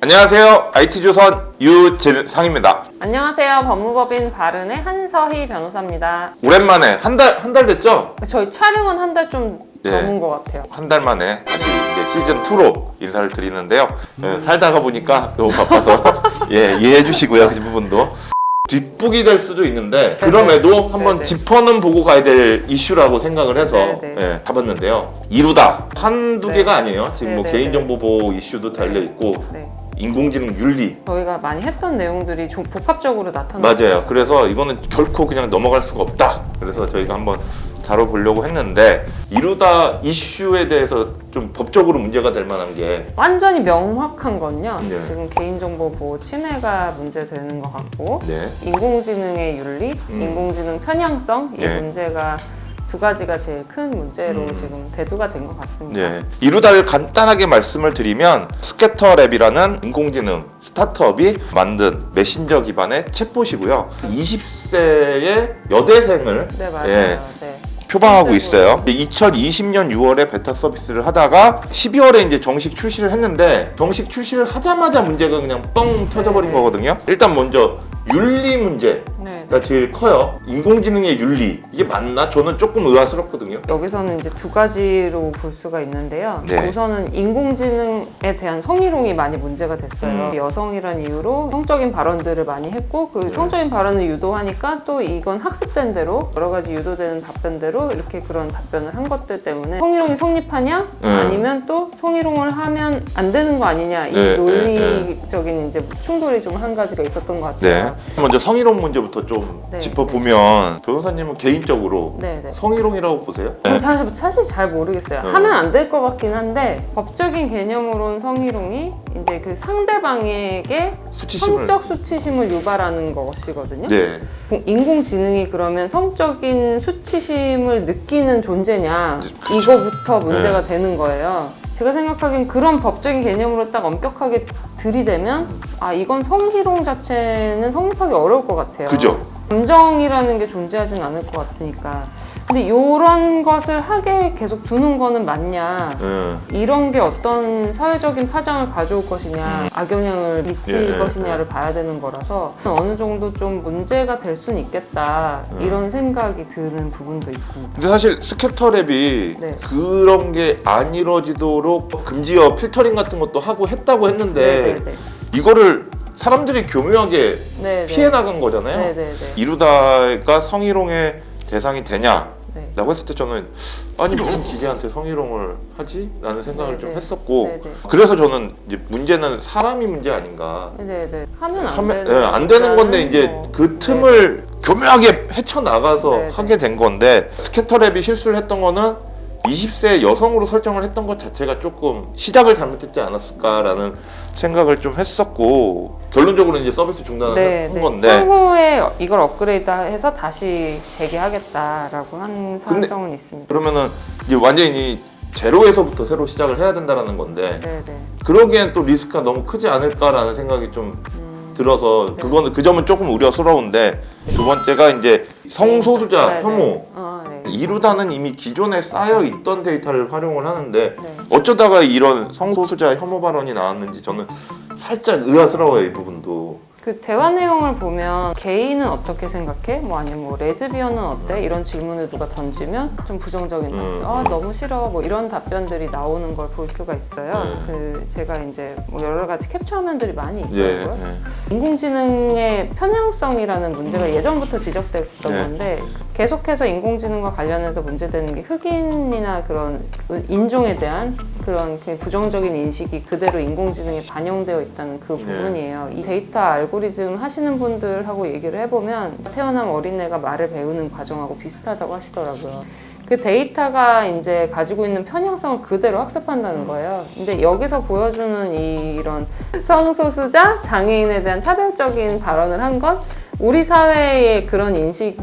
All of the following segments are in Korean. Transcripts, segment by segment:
안녕하세요. IT조선 유진상입니다. 안녕하세요. 법무법인 바른의 한서희 변호사입니다. 오랜만에 한 달 한 달 됐죠? 저희 촬영은 한 달좀 네. 넘은 것 같아요. 한 달 만에 다시 이제 시즌 2로 인사를 드리는데요. 예, 살다가 보니까 너무 바빠서 예, 이해해 주시고요. 그 부분도. 뒷북이 될 수도 있는데 그럼에도 한번 네네. 짚어는 보고 가야 될 이슈라고 생각을 해서 네네. 예, 잡았는데요. 이루다 한두 네. 개가 아니에요. 지금 뭐 네네네. 개인정보 보호 이슈도 달려 있고 네. 인공지능 윤리 저희가 많이 했던 내용들이 좀 복합적으로 나타나요. 맞아요. 그래서 이거는 결코 그냥 넘어갈 수가 없다. 그래서 저희가 한번 다뤄보려고 했는데 이루다 이슈에 대해서 좀 법적으로 문제가 될 만한 게 완전히 명확한 건요. 네. 지금 개인정보 보호 침해가 문제되는 것 같고 네. 인공지능의 윤리, 음. 인공지능 편향성 이 네. 문제가 두 가지가 제일 큰 문제로 음. 지금 대두가 된 것 같습니다. 네. 이루다를 간단하게 말씀을 드리면 스캐터랩이라는 인공지능 스타트업이 만든 메신저 기반의 챗봇이고요. 20세의 여대생을 네 맞아요. 예. 네. 표방하고 네, 있어요. 2020년 6월에 베타 서비스를 하다가 12월에 이제 정식 출시를 했는데 정식 출시를 하자마자 문제가 그냥 뻥 터져버린 네. 거거든요. 일단 먼저 윤리 문제가 네. 제일 커요. 인공지능의 윤리 이게 맞나? 저는 조금 의아스럽거든요. 여기서는 이제 두 가지로 볼 수가 있는데요. 네. 우선은 인공지능에 대한 성희롱이 많이 문제가 됐어요. 음. 여성이란 이유로 성적인 발언들을 많이 했고 그 네. 성적인 발언을 유도하니까 또 이건 학습된 대로 여러 가지 유도되는 답변대로 이렇게 그런 답변을 한 것들 때문에 성희롱이 성립하냐 음. 아니면 또 성희롱을 하면 안 되는 거 아니냐 이 네, 논리적인 이제 충돌이 좀 한 가지가 있었던 것 같아요. 네. 먼저 성희롱 문제부터 좀 네. 짚어보면 변호사님은 개인적으로 네, 네. 성희롱이라고 보세요? 저 사실, 사실 잘 모르겠어요. 어. 하면 안 될 것 같긴 한데 법적인 개념으로는 성희롱이 이제 그 상대방에게 수치심을 성적 수치심을 유발하는 것이거든요. 네. 인공지능이 그러면 성적인 수치심을 느끼는 존재냐 이거부터 문제가 네. 되는 거예요. 제가 생각하기엔 그런 법적인 개념으로 딱 엄격하게 들이대면 아 이건 성희롱 자체는 성립하기 어려울 것 같아요. 그죠? 감정이라는 게 존재하진 않을 것 같으니까. 근데 이런 것을 하게 계속 두는 거는 맞냐? 음. 이런 게 어떤 사회적인 파장을 가져올 것이냐, 악영향을 미칠 예, 것이냐를 봐야 되는 거라서 어느 정도 좀 문제가 될 수는 있겠다 음. 이런 생각이 드는 부분도 있습니다. 근데 사실 스캐터랩이 네. 그런 게 안 이루어지도록 금지어 필터링 같은 것도 하고 했다고 했는데 네네네. 이거를 사람들이 교묘하게 네네. 피해 나간 거잖아요. 네네네. 이루다가 성희롱의 대상이 되냐라고 네. 했을 때 저는 아니 무슨 기계한테 성희롱을 하지? 라는 생각을 좀 네네. 했었고 네 네. 그래서 저는 이제 문제는 사람이 문제 아닌가 네 네. 하면 안 하면- 되는, 예, 안 되는 건데 이제 뭐. 그 틈을 교묘하게 헤쳐나가서 네 네. 하게 된 건데 스캐터랩이 실수를 했던 거는 20세 여성으로 설정을 했던 것 자체가 조금 시작을 잘못했지 않았을까라는 생각을 좀 했었고 결론적으로 이제 서비스 중단을 네, 한 네. 건데 향후에 이걸 업그레이드해서 다시 재개하겠다라고 한 근데- 사정은 있습니다. 그러면은 이제 완전히 제로에서부터 새로 시작을 해야 된다라는 건데 네 네. 그러기엔 또 리스크가 너무 크지 않을까라는 생각이 좀 음, 들어서 네. 그거는 그 점은 조금 우려스러운데 두 번째가 이제 성소수자 네 네. 혐오 어, 네. 이루다는 이미 기존에 쌓여 있던 데이터를 활용을 하는데 네. 어쩌다가 이런 성소수자 혐오 발언이 나왔는지 저는 살짝 의아스러워요 이 부분도 그 대화 내용을 보면 게이는 어떻게 생각해? 뭐 아니면 뭐 레즈비언은 어때? 이런 질문을 누가 던지면 좀 부정적인 답변. 음. 아 너무 싫어. 뭐 이런 답변들이 나오는 걸 볼 수가 있어요. 네. 그 제가 이제 뭐 여러 가지 캡처 화면들이 많이 예, 있더라고요. 예. 인공지능의 편향성이라는 문제가 예전부터 지적됐던 네. 건데 계속해서 인공지능과 관련해서 문제되는 게 흑인이나 그런 인종에 대한 그런 그 부정적인 인식이 그대로 인공지능에 반영되어 있다는 그 네. 부분이에요. 이 데이터 알고리즘 하시는 분들하고 얘기를 해보면 태어난 어린애가 말을 배우는 과정하고 비슷하다고 하시더라고요. 그 데이터가 이제 가지고 있는 편향성을 그대로 학습한다는 거예요. 근데 여기서 보여주는 이런 성소수자, 장애인에 대한 차별적인 발언을 한 건 우리 사회에 그런 인식이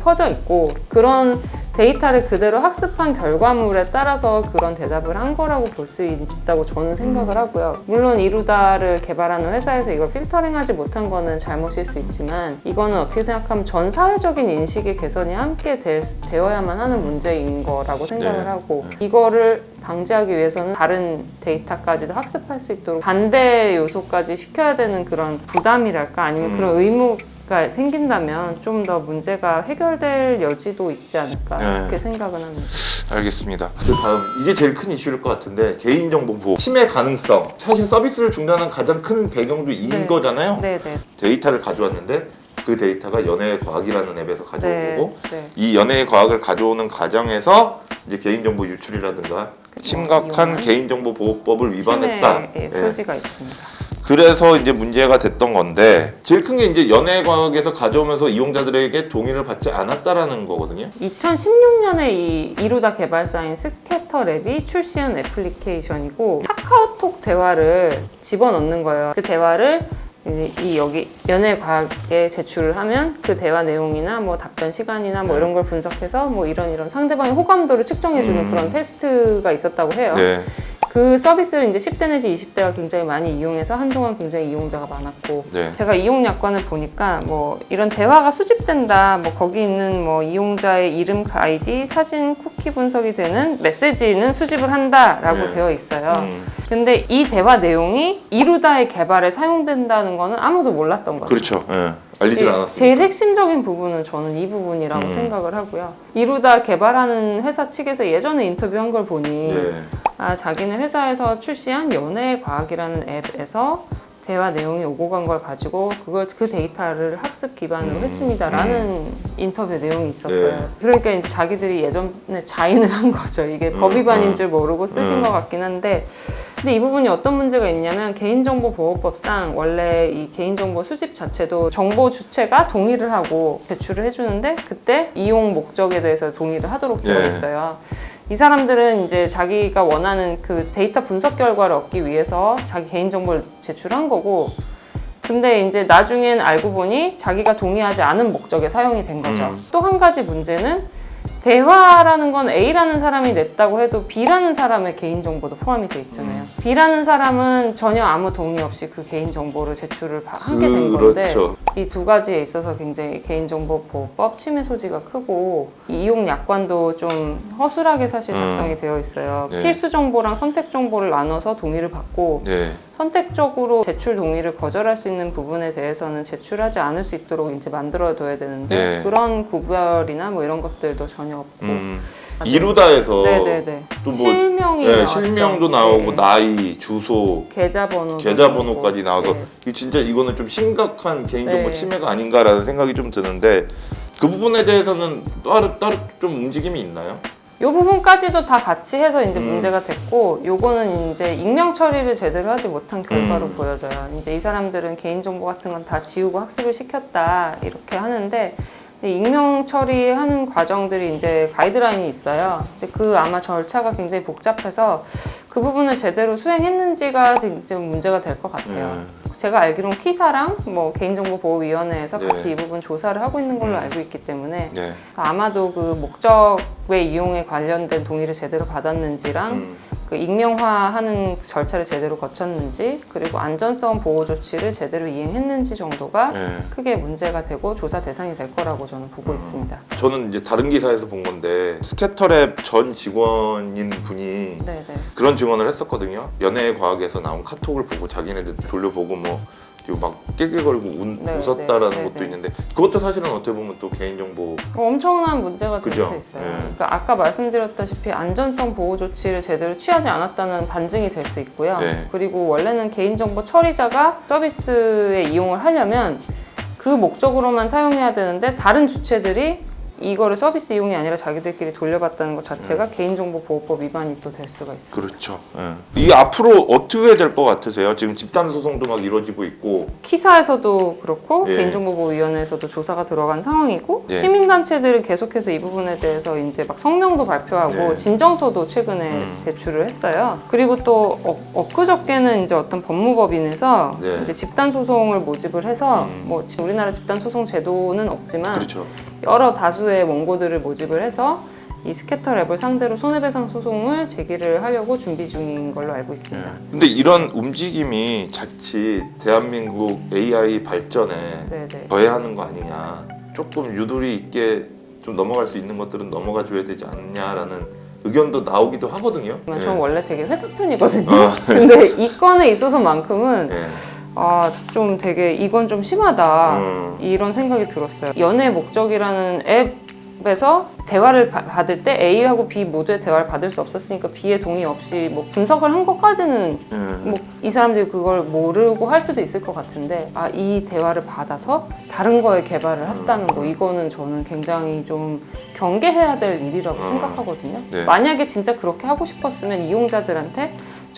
퍼져 있고 그런 데이터를 그대로 학습한 결과물에 따라서 그런 대답을 한 거라고 볼 수 있다고 저는 생각을 하고요. 물론 이루다를 개발하는 회사에서 이걸 필터링하지 못한 거는 잘못일 수 있지만 이거는 어떻게 생각하면 전 사회적인 인식의 개선이 함께 될 수- 되어야만 하는 문제인 거라고 생각을 네. 하고 이거를 방지하기 위해서는 다른 데이터까지도 학습할 수 있도록 반대 요소까지 시켜야 되는 그런 부담이랄까 아니면 음. 그런 의무 가 생긴다면 좀 더 문제가 해결될 여지도 있지 않을까 네. 그렇게 생각은 합니다. 알겠습니다. 그 다음 이게 제일 큰 이슈일 것 같은데 개인정보 보호 침해 가능성 사실 서비스를 중단한 가장 큰 배경도 네. 이거잖아요. 네 네. 데이터를 가져왔는데 그 데이터가 연애의 과학이라는 앱에서 가져온 네. 거고 네. 이 연애의 과학을 가져오는 과정에서 이제 개인정보 유출이라든가 심각한 이용한 개인정보 보호법을 위반했다. 침해의 예. 소지가 있습니다. 그래서 이제 문제가 됐던 건데 제일 큰 게 이제 연애 과학에서 가져오면서 이용자들에게 동의를 받지 않았다라는 거거든요. 2016년에 이 이루다 개발사인 스캐터 랩이 출시한 애플리케이션이고 카카오톡 대화를 집어넣는 거예요. 그 대화를 이, 이 여기 연애 과학에 제출을 하면 그 대화 내용이나 뭐 답변 시간이나 뭐 이런 걸 분석해서 뭐 이런 이런 상대방의 호감도를 측정해주는 음. 그런 테스트가 있었다고 해요. 네. 그 서비스를 이제 10대 내지 20대가 굉장히 많이 이용해서 한동안 굉장히 이용자가 많았고 네. 제가 이용 약관을 보니까 뭐 이런 대화가 수집된다 뭐 거기 있는 뭐 이용자의 이름 아이디 사진 쿠키 분석이 되는 메시지는 수집을 한다라고 네. 되어 있어요 음, 근데 이 대화 내용이 이루다의 개발에 사용된다는 거는 아무도 몰랐던 거죠 그렇죠. 예. 알리질 예, 않았습니다. 제일 핵심적인 부분은 저는 이 부분이라고 음. 생각을 하고요 이루다 개발하는 회사 측에서 예전에 인터뷰한 걸 보니 네. 아, 자기네 회사에서 출시한 연애 과학이라는 앱에서 대화 내용이 오고 간 걸 가지고 그걸 그 데이터를 학습 기반으로 음, 했습니다라는 인터뷰 내용이 있었어요. 네. 그러니까 이제 자기들이 예전에 자인을 한 거죠. 이게 음, 법 위반인 음. 줄 모르고 쓰신 음. 것 같긴 한데 근데 이 부분이 어떤 문제가 있냐면 개인정보보호법상 원래 이 개인정보 수집 자체도 정보 주체가 동의를 하고 제출을 해주는데 그때 이용 목적에 대해서 동의를 하도록 되어 예. 있어요. 이 사람들은 이제 자기가 원하는 그 데이터 분석 결과를 얻기 위해서 자기 개인정보를 제출한 거고 근데 이제 나중엔 알고 보니 자기가 동의하지 않은 목적에 사용이 된 거죠. 음. 또한 가지 문제는 대화라는 건 A라는 사람이 냈다고 해도 B라는 사람의 개인정보도 포함이 돼 있잖아요. B라는 사람은 전혀 아무 동의 없이 그 개인정보를 제출을 바- 하게 된 건데 그렇죠. 이 두 가지에 있어서 굉장히 개인정보 보호법 침해 소지가 크고 이 이용 약관도 좀 허술하게 사실 작성이 되어 있어요. 네. 필수 정보랑 선택 정보를 나눠서 동의를 받고 네. 선택적으로 제출 동의를 거절할 수 있는 부분에 대해서는 제출하지 않을 수 있도록 이제 만들어둬야 되는데 네. 그런 구별이나 뭐 이런 것들도 전혀 없고 음, 이루다에서 네네네 또 뭐, 실명이 예, 나왔죠. 실명도 나오고 네. 나이, 주소, 계좌번호 계좌번호까지 나와서 네. 이 진짜 이거는 좀 심각한 개인정보 네. 침해가 아닌가라는 생각이 좀 드는데 그 부분에 대해서는 따로 따로 좀 움직임이 있나요? 이 부분까지도 다 같이 해서 이제 음. 문제가 됐고 요거는 이제 익명 처리를 제대로 하지 못한 결과로 음. 보여져요. 이제 이 사람들은 개인정보 같은 건 다 지우고 학습을 시켰다 이렇게 하는데 익명 처리하는 과정들이 이제 가이드라인이 있어요. 근데 그 아마 절차가 굉장히 복잡해서 그 부분을 제대로 수행했는지가 좀 문제가 될 것 같아요. 음, 제가 알기로는 키사랑 뭐 개인정보보호위원회에서 네. 같이 이 부분 조사를 하고 있는 걸로 음. 알고 있기 때문에 네. 아마도 그 목적의 이용에 관련된 동의를 제대로 받았는지랑 음, 그 익명화하는 절차를 제대로 거쳤는지 그리고 안전성 보호 조치를 제대로 이행했는지 정도가 네. 크게 문제가 되고 조사 대상이 될 거라고 저는 보고 있습니다. 저는 이제 다른 기사에서 본 건데 스캐터랩 전 직원인 분이 네네. 그런 증언을 했었거든요. 연애 과학에서 나온 카톡을 보고 자기네들 돌려보고 뭐. 막 깨깨거리고 운- 네, 웃었다라는 네, 네, 것도 네. 있는데 그것도 사실은 어떻게 보면 또 개인정보 어, 엄청난 문제가 될 그죠? 수 있어요. 네. 그러니까 아까 말씀드렸다시피 안전성 보호 조치를 제대로 취하지 않았다는 반증이 될 수 있고요. 네. 그리고 원래는 개인정보 처리자가 서비스에 이용을 하려면 그 목적으로만 사용해야 되는데 다른 주체들이 이거를 서비스 이용이 아니라 자기들끼리 돌려받다는 것 자체가 개인정보보호법 위반이 또 될 수가 있어요. 그렇죠. 예. 이게 앞으로 어떻게 될 것 같으세요? 지금 집단 소송도 막 이루어지고 있고 키사에서도 그렇고 예. 개인정보보호위원회에서도 조사가 들어간 상황이고 예. 시민단체들은 계속해서 이 부분에 대해서 이제 막 성명도 발표하고 네. 진정서도 최근에 음. 제출을 했어요. 그리고 또 어, 엊그저께는 이제 어떤 법무법인에서 네. 이제 집단 소송을 모집을 해서 음. 뭐 지금 우리나라 집단 소송 제도는 없지만 그렇죠. 여러 다수의 원고들을 모집을 해서 이 스캐터랩을 상대로 손해배상 소송을 제기를 하려고 준비 중인 걸로 알고 있습니다. 근데 이런 움직임이 자칫 대한민국 AI 발전에 네네. 저해하는 거 아니냐. 조금 유도리 있게 좀 넘어갈 수 있는 것들은 넘어가 줘야 되지 않냐라는 의견도 나오기도 하거든요. 전 예. 원래 되게 회사 편이거든요. 어. 근데 이 건에 있어서만큼은 예. 아 좀 되게 이건 좀 심하다 음. 이런 생각이 들었어요. 연애 목적이라는 앱에서 대화를 바- 받을 때 A하고 B 모두의 대화를 받을 수 없었으니까 B의 동의 없이 뭐 분석을 한 것까지는 예. 뭐이 사람들이 그걸 모르고 할 수도 있을 것 같은데 아 이 대화를 받아서 다른 거에 개발을 했다는 거 이거는 저는 굉장히 좀 경계해야 될 일이라고 음. 생각하거든요. 네. 만약에 진짜 그렇게 하고 싶었으면 이용자들한테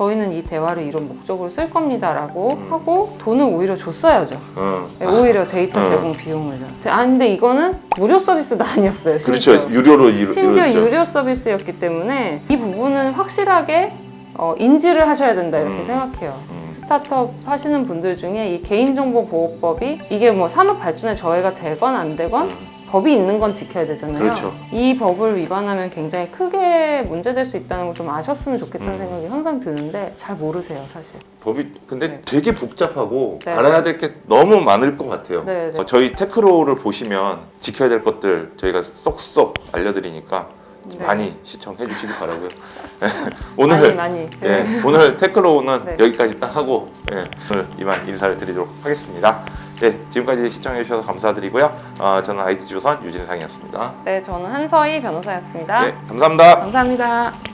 저희는 이 대화를 이런 목적으로 쓸 겁니다라고 음. 하고 돈을 오히려 줬어야죠. 어. 네, 오히려 데이터 어. 제공 비용을. 아 근데 이거는 무료 서비스도 아니었어요. 그렇죠. 심지어. 유료로 이루, 심지어 이루어졌죠. 유료 서비스였기 때문에 이 부분은 확실하게 어, 인지를 하셔야 된다 이렇게 음. 생각해요. 음. 스타트업 하시는 분들 중에 이 개인정보보호법이 이게 뭐 산업 발전에 저해가 되건 안 되건 음. 법이 있는 건 지켜야 되잖아요. 그렇죠. 이 법을 위반하면 굉장히 크게 문제될 수 있다는 걸 좀 아셨으면 좋겠다는 음. 생각이 항상 드는데 잘 모르세요, 사실. 법이 근데 네. 되게 복잡하고 네. 알아야 될 게 너무 많을 것 같아요. 네, 네. 어, 저희 테크로를 보시면 지켜야 될 것들 저희가 쏙쏙 알려드리니까 네. 많이 시청해 주시기 바라고요. 많이 오늘 많이. 예, 오늘 테크로우는 네. 여기까지 딱 하고 예, 오늘 이만 인사를 드리도록 하겠습니다. 예, 지금까지 시청해 주셔서 감사드리고요. 어, 저는 IT 조선 유진상이었습니다. 네, 저는 한서희 변호사였습니다. 예, 감사합니다. 감사합니다.